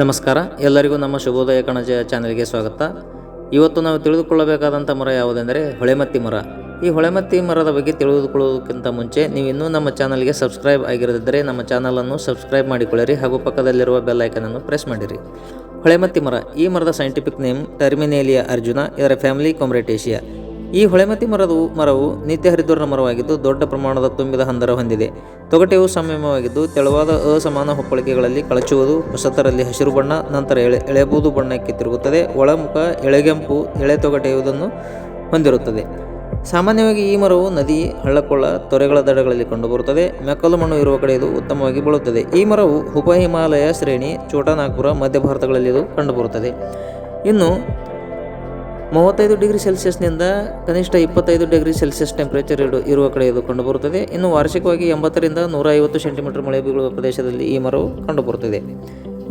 ನಮಸ್ಕಾರ, ಎಲ್ಲರಿಗೂ ನಮ್ಮ ಶುಭೋದಯ ಕಣಜ ಚಾನಲ್ಗೆ ಸ್ವಾಗತ. ಇವತ್ತು ನಾವು ತಿಳಿದುಕೊಳ್ಳಬೇಕಾದಂಥ ಮರ ಯಾವುದೆಂದರೆ ಹೊಳೆಮತ್ತಿ ಮರ. ಈ ಹೊಳೆಮತ್ತಿ ಮರದ ಬಗ್ಗೆ ತಿಳಿದುಕೊಳ್ಳೋದಕ್ಕಿಂತ ಮುಂಚೆ ನೀವು ಇನ್ನೂ ನಮ್ಮ ಚಾನಲ್ಗೆ ಸಬ್ಸ್ಕ್ರೈಬ್ ಆಗಿರದಿದ್ದರೆ ನಮ್ಮ ಚಾನಲನ್ನು ಸಬ್ಸ್ಕ್ರೈಬ್ ಮಾಡಿಕೊಳ್ಳಿರಿ ಹಾಗೂ ಪಕ್ಕದಲ್ಲಿರುವ ಬೆಲ್ ಐಕನನ್ನು ಪ್ರೆಸ್ ಮಾಡಿರಿ. ಹೊಳೆಮತ್ತಿ ಮರ, ಈ ಮರದ ಸೈಂಟಿಫಿಕ್ ನೇಮ್ ಟರ್ಮಿನೇಲಿಯಾ ಅರ್ಜುನ, ಇದರ ಫ್ಯಾಮಿಲಿ ಕಾಮ್ರೇಟೇಷಿಯಾ ಈ ಹೊಳೆಮತಿ ಮರವು ಮರವು ನಿತ್ಯ ಹರಿದ್ವರ್ಣ ಮರವಾಗಿದ್ದು ದೊಡ್ಡ ಪ್ರಮಾಣದ ತುಂಬಿದ ಹಂದರ ಹೊಂದಿದೆ. ತೊಗಟೆಯು ಸಂಯಮವಾಗಿದ್ದು ತೆಳುವಾದ ಅಸಮಾನ ಹೊಕ್ಕಳಿಕೆಗಳಲ್ಲಿ ಕಳಚುವುದು, ಹೊಸತರಲ್ಲಿ ಹಸಿರು ಬಣ್ಣ, ನಂತರ ಎಳೆ, ಎಳೆಬೂದು ಬಣ್ಣಕ್ಕೆ ತಿರುಗುತ್ತದೆ. ಒಳಮುಖ ಎಳೆಗೆಂಪು, ಎಳೆ ತೊಗಟೆಯುವುದನ್ನು ಹೊಂದಿರುತ್ತದೆ. ಸಾಮಾನ್ಯವಾಗಿ ಈ ಮರವು ನದಿ, ಹಳ್ಳಕೊಳ್ಳ, ತೊರೆಗಳ ದಡಗಳಲ್ಲಿ ಕಂಡುಬರುತ್ತದೆ. ಮೆಕ್ಕಲು ಮಣ್ಣು ಇರುವ ಕಡೆ ಇದು ಉತ್ತಮವಾಗಿ ಬೆಳೆಯುತ್ತದೆ ಈ ಮರವು ಉಪ ಹಿಮಾಲಯ ಶ್ರೇಣಿ ಚೋಟಾನಾಗ್ಪುರ ಮಧ್ಯ ಭಾರತಗಳಲ್ಲಿ ಇದು ಕಂಡುಬರುತ್ತದೆ. ಇನ್ನು ಮೂವತ್ತೈದು ಡಿಗ್ರಿ ಸೆಲ್ಸಿಯಸ್ನಿಂದ ಕನಿಷ್ಠ ಇಪ್ಪತ್ತೈದು ಡಿಗ್ರಿ ಸೆಲ್ಸಿಯಸ್ ಟೆಂಪರೇಚರ್ ಇಡು, ಇರುವ ಕಡೆ ಇದು ಕಂಡುಬರುತ್ತದೆ. ಇನ್ನು ವಾರ್ಷಿಕವಾಗಿ ಎಂಬತ್ತರಿಂದ ನೂರ ಐವತ್ತು ಸೆಂಟಿಮೀಟರ್ ಮಳೆ ಬೀಳುವ ಪ್ರದೇಶದಲ್ಲಿ ಈ ಮರವು ಕಂಡುಬರುತ್ತದೆ.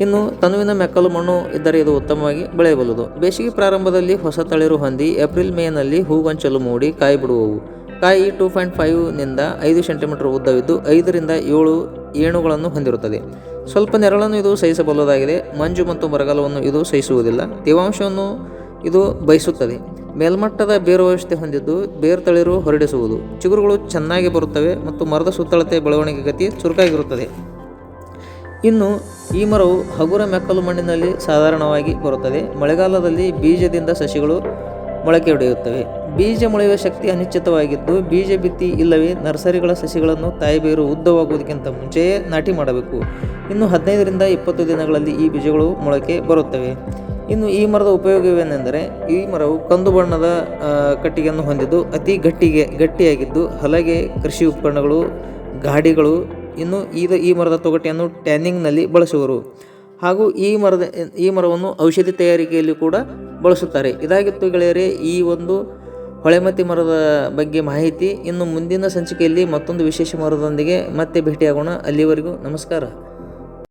ಇನ್ನು ತನುವಿನ ಮೆಕ್ಕಲು ಮಣ್ಣು ಇದ್ದರೆ ಇದು ಉತ್ತಮವಾಗಿ ಬೆಳೆಯಬಲ್ಲದು. ಬೇಸಿಗೆ ಪ್ರಾರಂಭದಲ್ಲಿ ಹೊಸ ತಳಿರು ಹೊಂದಿ ಏಪ್ರಿಲ್ ಮೇನಲ್ಲಿ ಹೂಗೊಂಚಲು ಮೂಡಿ ಕಾಯಿ ಬಿಡುವವು. ಕಾಯಿ ಟೂ ಪಾಯಿಂಟ್ ಫೈವ್ನಿಂದ ಐದು ಸೆಂಟಿಮೀಟರ್ ಉದ್ದವಿದ್ದು ಐದರಿಂದ ಏಳು ಏಣುಗಳನ್ನು ಹೊಂದಿರುತ್ತದೆ. ಸ್ವಲ್ಪ ನೆರಳನ್ನು ಇದು ಸಹಿಸಬಲ್ಲದಾಗಿದೆ. ಮಂಜು ಮತ್ತು ಬರಗಾಲವನ್ನು ಇದು ಸಹಿಸುವುದಿಲ್ಲ. ತೇವಾಂಶವನ್ನು ಇದು ಬಯಸುತ್ತದೆ. ಮೇಲ್ಮಟ್ಟದ ಬೇರು ವ್ಯವಸ್ಥೆ ಹೊಂದಿದ್ದು ಬೇರು ತಳಿರು ಹೊರಡಿಸುವುದು. ಚಿಗುರುಗಳು ಚೆನ್ನಾಗಿ ಬರುತ್ತವೆ ಮತ್ತು ಮರದ ಸುತ್ತಳತೆ ಬೆಳವಣಿಗೆ ಗತಿ ಚುರುಕಾಗಿರುತ್ತದೆ. ಇನ್ನು ಈ ಮರವು ಹಗುರ ಮೆಕ್ಕಲು ಮಣ್ಣಿನಲ್ಲಿ ಸಾಧಾರಣವಾಗಿ ಬರುತ್ತದೆ. ಮಳೆಗಾಲದಲ್ಲಿ ಬೀಜದಿಂದ ಸಸಿಗಳು ಮೊಳಕೆ ಹೊಡೆಯುತ್ತವೆ ಬೀಜ ಮೊಳೆಯುವ ಶಕ್ತಿ ಅನಿಶ್ಚಿತವಾಗಿದ್ದು ಬೀಜ ಬಿತ್ತಿ ಇಲ್ಲವೇ ನರ್ಸರಿಗಳ ಸಸಿಗಳನ್ನು ತಾಯಿ ಬೇರು ಉದ್ದವಾಗುವುದಕ್ಕಿಂತ ಮುಂಚೆಯೇ ನಾಟಿ ಮಾಡಬೇಕು. ಇನ್ನು ಹದಿನೈದರಿಂದ ಇಪ್ಪತ್ತು ದಿನಗಳಲ್ಲಿ ಈ ಬೀಜಗಳು ಮೊಳಕೆ ಬರುತ್ತವೆ. ಇನ್ನು ಈ ಮರದ ಉಪಯೋಗವೇನೆಂದರೆ ಈ ಮರವು ಕಂದು ಬಣ್ಣದ ಕಟ್ಟಿಗೆಯನ್ನು ಹೊಂದಿದ್ದು ಅತಿ ಗಟ್ಟಿಗೆ, ಗಟ್ಟಿಯಾಗಿದ್ದು ಹಲಗೆ ಕೃಷಿ ಉಪಕರಣಗಳು, ಗಾಡಿಗಳು, ಇನ್ನು ಇದು ಈ ಮರದ ತೊಗಟೆಯನ್ನು ಟ್ಯಾನಿಂಗ್ನಲ್ಲಿ ಬಳಸುವರು. ಹಾಗೂ ಈ ಮರದ, ಈ ಮರವನ್ನು ಔಷಧಿ ತಯಾರಿಕೆಯಲ್ಲಿ ಕೂಡ ಬಳಸುತ್ತಾರೆ. ಇದಾಗಿತ್ತು ಗೆಳೆಯರೇ, ಈ ಒಂದು ಹೊಳೆಮತಿ ಮರದ ಬಗ್ಗೆ ಮಾಹಿತಿ ಇನ್ನು ಮುಂದಿನ ಸಂಚಿಕೆಯಲ್ಲಿ ಮತ್ತೊಂದು ವಿಶೇಷ ಮರದೊಂದಿಗೆ ಮತ್ತೆ ಭೇಟಿಯಾಗೋಣ. ಅಲ್ಲಿವರೆಗೂ ನಮಸ್ಕಾರ.